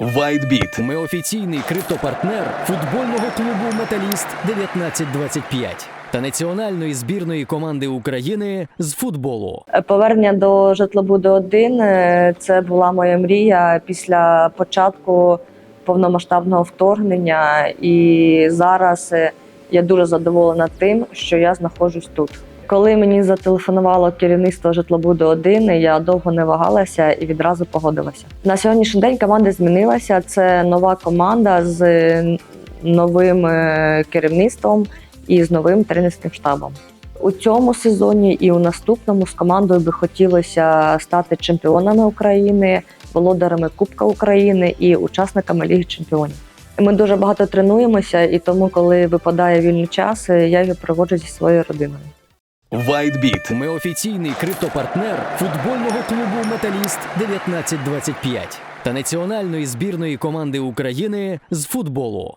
WhiteBit. Ми офіційний криптопартнер футбольного клубу Металіст 1925 та національної збірної команди України з футболу. Повернення до житлобуду 1 е, це була моя мрія після початку повномасштабного вторгнення. І зараз е, я дуже задоволена тим, що я знаходжусь тут. Коли мені зателефонувало керівництво житлобуду 1 я довго не вагалася і відразу погодилася. На сьогоднішній день команда змінилася. Це нова команда з новим е, керівництвом і з новим тренерським штабом. У цьому сезоні і у наступному з командою би хотілося стати чемпіонами України, володарами Кубка України і учасниками Ліги Чемпіонів. Ми дуже багато тренуємося, і тому, коли випадає вільний час, я його проводжу зі своєю родиною. WhiteBit. Ми офіційний криптопартнер футбольного клубу Металіст 1925 та національної збірної команди України з футболу.